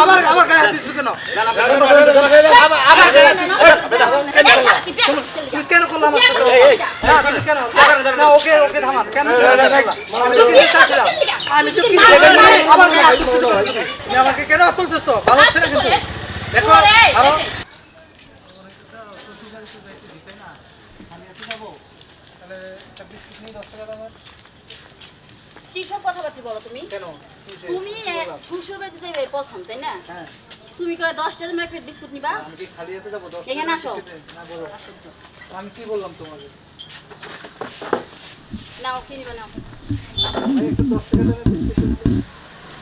আবার আবার গায়ে হাত দিচ্ছ কেন? আবার তুমি কেন করলাম না তুমি কেন? না ওকে ওকে থামান। কেন এটা করলা? আমি তো কিনতে চাচ্ছিলাম আমি তো কিনতে চাচ্ছিলাম আবার গায়ে হাত দিচ্ছ তুমি আমাকে কেন তুলছিস তো ভালো হচ্ছে না কিন্তু। দেখো ভালো কিসব কথাবার্তা বলো তুমি? কেন? তুমি বাড়িতে যাবে প্রথম তাই না? হ্যাঁ। তুমি কয় দশটা তোমার একটা বিস্কুট নিবা? আমি কি খালি হাতে যাব? এখানে আসো। না বলো। আমি কি বললাম তোমাকে? নাও কি নিবা নাও? একটু দশ টাকা দামের বিস্কুট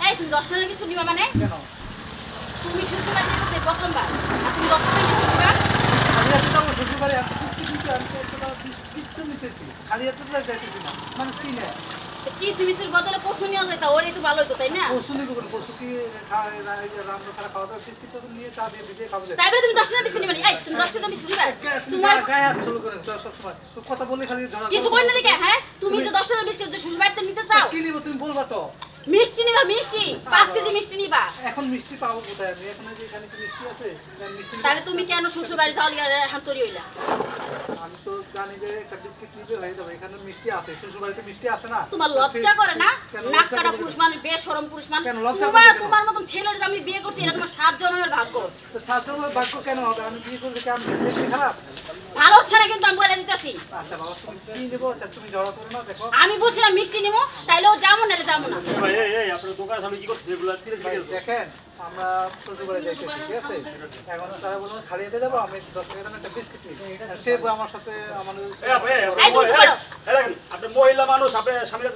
এই তুমি দশটা টাকা বিস্কুট নিবা মানে? কেন? তুমি শ্বশুর বাড়িতে যাবে প্রথমবার আর তুমি দশটা টাকা বিস্কুট নিবা? আমি এত যাব শ্বশুর এত বিস্কুট নিতে আমি একটা বিস্কুট নিতেছি খালি হাতে যাইতেছি না। মানুষ কি নেয় কি সিমিসের বদলে পশু নিয়ে যেতা ওরই তো ভালো হতো তাই না? পশু নিবো কেন পশু কি খাওয়া রান্না খাওয়া খাওয়া দাওয়া বিস্কুট তো নিয়ে চা দিয়ে দিয়ে খাব। তাই তুমি দশটা টাকা বিস্কুট নিবা এই তুমি দশটা টাকা বিস্কুট নিবা? তোমার তোমার গায়ে হাত শুরু করে সব সময় তো কথা বললে খালি ঝগড়া কিছু কই না দেখে হ্যাঁ? তুমি যে দশটা টাকা বিস্কুট যে নিতে চাও কি নিবো তুমি বলবা তো? মিষ্টি নিবা মিষ্টি। পাঁচ কেজি মিষ্টি নিবা। এখন মিষ্টি পাবো কোথায় আমি? এখন যে এখানে কি মিষ্টি আছে? মিষ্টি তাহলে তুমি কেন শ্বশুর বাড়ি যাওয়ার তৈরি হইলা? আমি তো জানি যে একটা বিস্কিট নিতে হয়ে যাবে এখানে মিষ্টি আছে শ্বশুর বাড়িতে মিষ্টি আছে না। তোমার লজ্জা করে না? নাক কাটা পুরুষ মানে বেশরম পুরুষ মানে তোমার তোমার মতন ছেলের যে আমি বিয়ে করছি এটা তোমার সাত জন্মের ভাগ্য। তো ছাত্র বাক্য কেন হবে? আমি বিয়ে করলে কি আমি খারাপ? ভালো হচ্ছে না কিন্তু আমি বলে দিতেছি। আচ্ছা বাবা তুমি কি নেব? আচ্ছা তুমি ঝগড়া করো না দেখো। আমি বলছিলাম মিষ্টি নিবো তাইলে ও যাব না যাব না। এই এই আপনার সামনে কি দেখেন আমরা শ্বশুর বাড়ি যাইতেছি ঠিক আছে? এখন তারা বলল খালি যাব আমি দশ টাকা একটা বিস্কিট নিই সে আমার সাথে আপনি, আপনি মহিলা মানুষ আপনি স্বামীর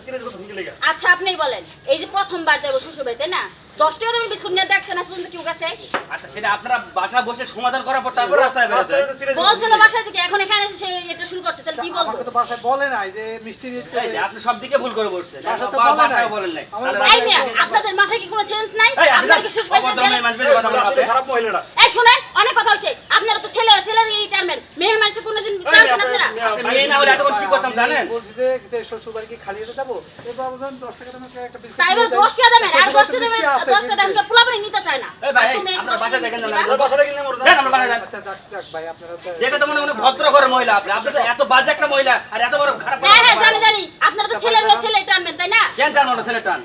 আচ্ছা আপনিই বলেন। এই যে প্রথমবার যাব শ্বশুর বাড়িতে না? দশ টাকা তুমি বিস্কুট নিয়ে দেখছেন আজ পর্যন্ত কেউ গেছে? আচ্ছা সেটা আপনারা বাসা বসে সমাধান করার পর তারপর রাস্তায় বেরোতে। বলছিল বাসায় থেকে এখন এখানে এসে এটা শুরু করছে তাহলে কি বলব? আমাকে তো বাসায় বলে নাই যে মিষ্টি নিতে। এই যে আপনি সব দিকে ভুল করে বসছেন। বাসা তো বলে নাই। বলেন নাই। আমার তাহলে- বাসায়- এই মিয়া আপনাদের মাথায় কি কোনো সেন্স নাই? এই, কি শ্বশুর বাড়িতে অভদ্র মেয়ে মানুষের কথা বলেন খারাপ মহিলাটা এই শুনেন অনেক কথা হয়েছে। আপনারা তো ছেলে ছেলের এই টানবেন মেয়ে মানুষের কোনোদিন টানছেন আপনারা আপনি মেয়ে না হলে এতক্ষণ কি করতাম জানেন? বলছি যে যে শ্বশুর বাড়ি কি খালি হাতে যাব? এবার বললাম দশ টাকা দামের একটা বিস্কিট তাই বলে নিয়ে যাই। দশ টাকা দেবেন আর শ্বশুর দশ বাড়িতে টাকা দেবেন মিষ্টি আছে, টাকা দেবেন মিষ্টি। পোলাপানি নিতে চায় না। এই ভাই, আপনার টাকা দেখেন না? বাসাটা কিনে মরতে দেন আপনার বাসায় যান। আচ্ছা যাক যাক ভাই আপনারা তো- দেখে তো মনে কোনো ভদ্র ঘরের মহিলা আপনি। আপনি তো এত বাজে একটা মহিলা আর এত বড় খারাপ হ্যাঁ হ্যাঁ জানি জানি। আপনারা তো ছেলের হয়ে ছেলে টানবেন তাই না? কেন টান মনে ছেলে টান?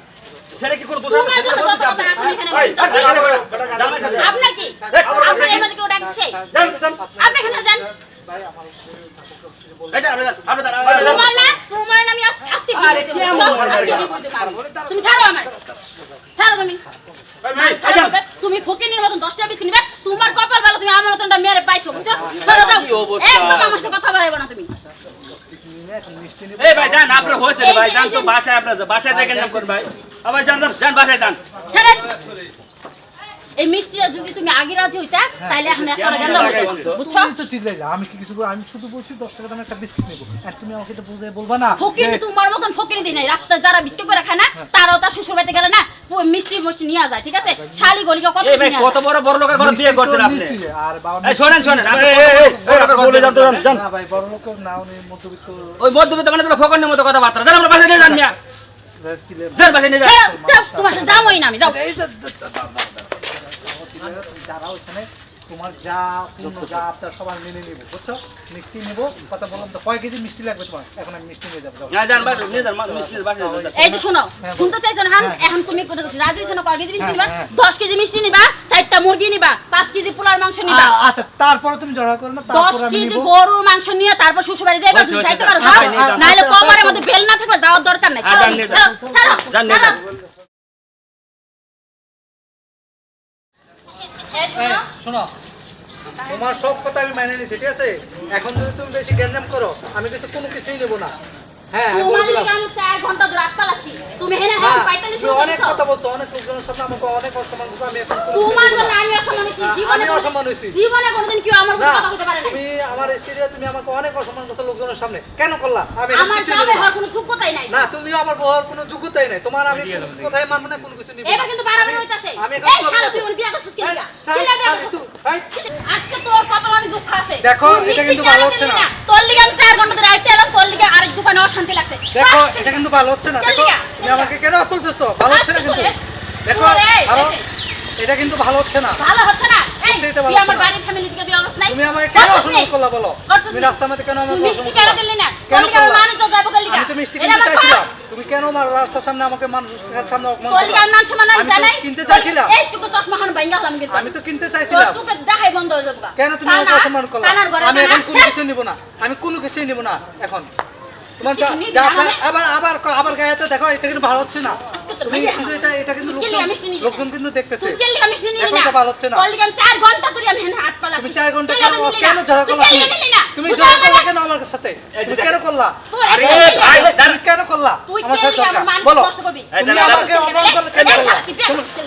ছেলে কি কোনো দোষ। আপনার কি? আপনার মধ্যে কেউ ডাকছে? যান যান। আপনি এখানে যান। তোমার না তোমার আমি আজ- আজকে এমন। তুমি ছাড়ো আমার ছাড়ো তুমি। তুমি ফকিনের মতন দশটা বিস্কুট নিবে। তোমার কপাল ভালো তুমি আমার মতনটা মেরে পাইছো বুঝছ? ছাড়ো দাও। একদম আমার সাথে কথা বলব না তুমি। এই ভাই যান। আপনার হয়েছে ভাই। যান তো বাসায় আপনার বাসায় দেখেন করুন ভাই। আ, ভাই, যান যান বাসায় যান। এই মিষ্টিটা যদি তুমি আগে রাজি হইতা তাহলে এখন এত গেল বলতো? বুঝছ? তুমি তো চিল্লাইলে আমি কি কিছু আমি শুধু বলছি দশ টাকা দামের একটা বিস্কিট নেব। আর তুমি আমাকে তো বুঝে বলবা না ফকির তোমার মতন ফকির দিই নাই। রাস্তায় যারা বিক্রি করে খায় না তারাও তার শ্বশুর বাড়িতে গেলে না মিষ্টি মিষ্টি নিয়ে যায় ঠিক আছে? শালি গলিকে কত এই নিয়ে কত বড় বড় লোকের ঘরে বিয়ে করছেন আপনি? আর বাবা এই শোনেন শোনেন আপনি বলে যান তো, যান, ভাই বড় লোকের না উনি মধ্যবিত্ত ওই মধ্যবিত্ত মানে তো ফকনের মতো কথাবার্তা যান আমরা নিয়ে যান মিয়া। যারা ওইখানে তোমার যা পূর্ণ যা আপনার সবার মেনে নিবো বুঝছ? মিষ্টি নিবো কথা বললাম তো কয় কেজি মিষ্টি লাগবে তোমার? এখন আমি মিষ্টি নিয়ে যাব যাও। না যান বাসায় নিয়ে যান মা- মিষ্টির বাসায় নিয়ে যান। এই যে শোনো হ্যাঁ, শুনতে চাইছো না হ্যাঁ। এখন তুমি কোথায় কোথায় রাজি হইছো না? কয় কেজি মিষ্টি হ্যাঁ, নিবা। দশ কেজি মিষ্টি নিবা চারটা মুরগি নিবা পাঁচ কেজি পোলার মাংস নিবা। আচ্ছা তারপরে তুমি করো না দশ কেজি গরুর মাংস নিয়ে তারপর শ্বশুর বাড়ি যাইবা পারো। নাহলে আচ্ছা, কমারের আচ্ছা, মধ্যে বেল না থাকবে যাওয়ার দরকার নাই। হ্যাঁ, শোনো। তোমার সব কথা আমি মেনে নিছি ঠিক আছে? এখন যদি তুমি বেশি গ্যাঞ্জাম করো আমি কিছু কোনো কিছুই নেব না। হ্যাঁ তোমার বলে আমি চার ঘণ্টা ধরে আটকা লাগছি। তুমি হেনে না, হেনে পাইতালি অনেক কথা বলছো অনেক লোকজনের সামনে আমাকে অনেক অসম্মান করছ আমি এখন তোমার জন্য আমি অসম্মান হইছি জীবনে আমি অসম্মান হইছি। জীবনে কোনোদিন কেউ আমার না কোনো কথা বলতে পারে না তুমি আমার স্ত্রী তুমি আমাকে অনেক অসম্মান করছ লোকজনের সামনে। কেন করলা? আমি আমার কিছু জামাই নেব না। হওয়ার কোনো যোগ্যতাই নাই। না তুমিও আমার কোনো যোগ্যতাই নাই। তোমার আমি কোনো কথাই মানবো না কোনো কিছু নিবো এবার কিন্তু বাড়াবাড়ি হইতাছে। আমি এখন চলে তুই বিয়ে করছিস? আজকে তোর কপালে অনেক দুঃখ আছে। দেখো, এটা কিন্তু ভালো হচ্ছে না। তোর লিগে আমি চার ঘণ্টা ধরে আইতে এলাম তোর লিগে আরেক দোকানে অশান্তি লাগছে। দেখো এটা কিন্তু ভালো হচ্ছে না। দেখো তুমি আমাকে কেন তুলছিস তো ভালো হচ্ছে না কিন্তু। দেখো তোর এই, আরও এই যে, এটা কিন্তু ভালো হচ্ছে না। ভালো হচ্ছে না। এই সত্যি এটা ভালো তুই আমার বাড়ির ফ্যামিলি থেকে বিয়ে নাই? তুমি আমাকে কেন অসম্মান করলা বলো? তুমি নি? রাস্তার মধ্যে কেন আমাকে মিষ্টি কেন করলা? না? কেন তোর লিগে আমার যাব গেলি আমি তো মিষ্টি কিনতে চাইছিলাম। তুমি কেন আমার রাস্তার সামনে আমাকে মানুষের সামনে অপমান তোর আমি মান জানাই কিনতে চাইছিলাম। এই চুকো চশমা খান বাইঙ্গা হলাম কিন্তু। আমি তো কিনতে চাইছিলাম। চোখে দেখাই বন্ধ হয়ে যাবে। কেন তুমি আমাকে অসম্মান করলা? আমি এখন কোনো। কিছু নিব না। আমি কোনো কিছুই নিব না এখন। তোমার কিছু যা- নিবি যা না আছে? আবার আবার আবার গায়েতে দেখো এটা কিন্তু ভালো হচ্ছে না তুমি কিন্তু এটা এটা কিন্তু লোকজন আমি শুনি না। লোকজন কিন্তু দেখতেছে তুই কেলি আমি শুনি এখন তো ভালো হচ্ছে না। তোর লিগে আমি চার ঘণ্টা ধরে আমি হাত পালা তুমি চার ঘণ্টা কেন করলা তুমি? না। তুমি করলা কেন আমার সাথে তুমি কেন করলা আরে, এসে নিলি না। ভাই, তুমি কেন করলা আমার সাথে ঝগড়া বলো নষ্ট করবি এই তুমি আমাকে অপমান করলে কেন করলা?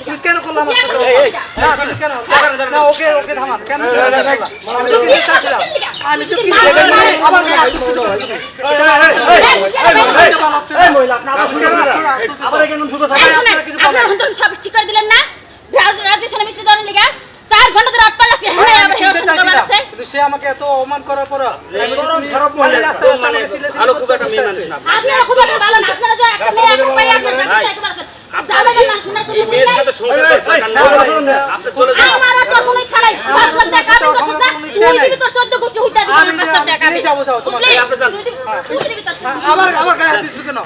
তুমি কেন করলা আমার সাথে? না তুমি কেন না ওকে ওকে থামান কেন তুমি? আমি তো কিনতে চাইছিলাম আমি তো কিনতে এই, চাইছিলাম এই, আবার গায়ে হাত তুলছো। এই, না। মহিলা আপনি আবার শুরু কেন করেন। আছো না? আবার এখানে ঢুকে থাকেন। আপনারা কিছু বলেন। আপনারা সব ঠিক করে দিলেন না? রাজ- রাজি মিষ্টি দেওয়ার লিগে? চার ঘণ্টা ধরে আট আছে, হ্যাঁ, আবার হেও সুন্দর চাইছিলাম, কিন্তু সে আমাকে এত অপমান করার পর আমি তো খারাপ মহিলা, রাস্তায় রাস্তায় মানে আমাকে চিল্লাচিল্লি ভালো খুব একটা মেয়ে মানুষ না আপনারা খুব একটা ভালো না, আপনারা যে একটা মেয়ে, একটা পায়ে, আপনারা সাথে সাথে করেছেন। জামাইয়ের মান শোনার কোনো মেয়ের সাথে সংসার এই, করার এই, দরকার এই, নাই। এই, এই, আপনি চলে যান আমারও তো কোনো ইচ্ছা নাই। পাঁচ লাখ টাকা আমি না? তুই দিবি তোর চোদ্দ গোষ্ঠী হইতে দিবি আমার পাঁচ লাখ আমি। যাব, যাব, তোমার আপনি যান। তুই দিবি- তোর আবার আবার গায়ে হাত কেন?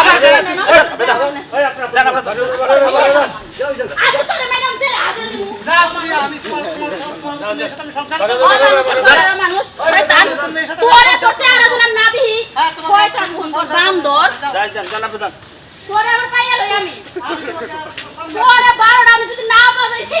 আবার গায়ে হাত দিস। এই, আপনি- যান, আপনার ধরেন। আজকে ম্যাডাম দে, আজকে দিবি। যাও তুমি আমি তোমার তোমার তোমার আমি সংসার মানুষ, শয়তান। তোরে তোর চেহারা না দিই, শয়তান সুন্দর বান্দর। যান, যান, যান, আপনি যান। তোরে আবার পাইয়া লই আমি। তোরে বারোটা আমি যদি না বাজাইছি,